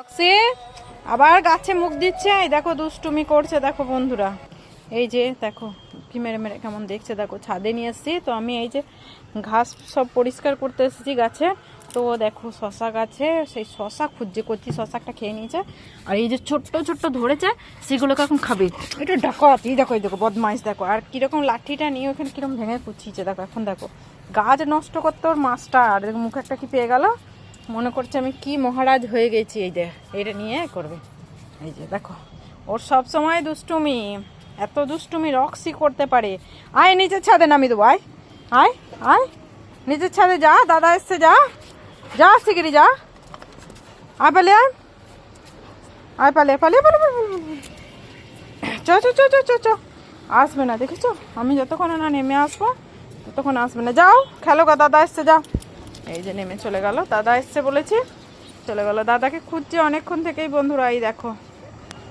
Roxie আবার গাছে মুখ দিচ্ছে। এই দেখো, দুষ্টুমি করছে, দেখো বন্ধুরা। এই যে, দেখো কি মেরে মেরে কেমন দেখছে, দেখো, ছাদে নিয়ে এসেছি। তো আমি এই যে ঘাস সব পরিষ্কার করতে এসেছি গাছে। তো দেখো, শশা গাছে, সেই শশা খুঁজছে করছি শশাটা খেয়ে নিয়েছে। আর এই যে ছোট্ট ছোট্ট ধরেছে, সেগুলোকে এখন খাবে। এটা ডাকাত, এই দেখো এই দেখো, বদমাইশ, দেখো। আর কীরকম লাঠিটা নিয়ে ওখানে কীরকম ভেঙে কুচিয়েছে, দেখো, এখন দেখো। গাছ নষ্ট করতে ওর মাছটা আর মুখে একটা কি পেয়ে গেল? মনে করছে আমি কি মহারাজ হয়ে গেছি, এই দেখ এটা নিয়ে করবে। এই যে, দেখো, ওর সব সময় দুষ্টুমি, এত দুষ্টুমি রক্সি করতে পারে। আয়, নিচের ছাদে নামি দেবো, আয় আয় আয়। নিচের ছাদে যা, দাদা এসছে, যা। যা শিগগিরি যা। আয় পালে, আয়। আয় পালে পালে পালে চ চ চ চ চ। আসবে না, দেখেছ? আমি যতক্ষণ না নেমে আসব, ততক্ষণ আসবে না। যাও, খেলো গা, দাদা এসছে, যাও। এই যে নেমে চলে গেল। দাদা এসছে বলেছি। চলে গেল। দাদাকে খুঁজছে। অনেকক্ষণ থেকেই বন্ধুরা, এই দেখো।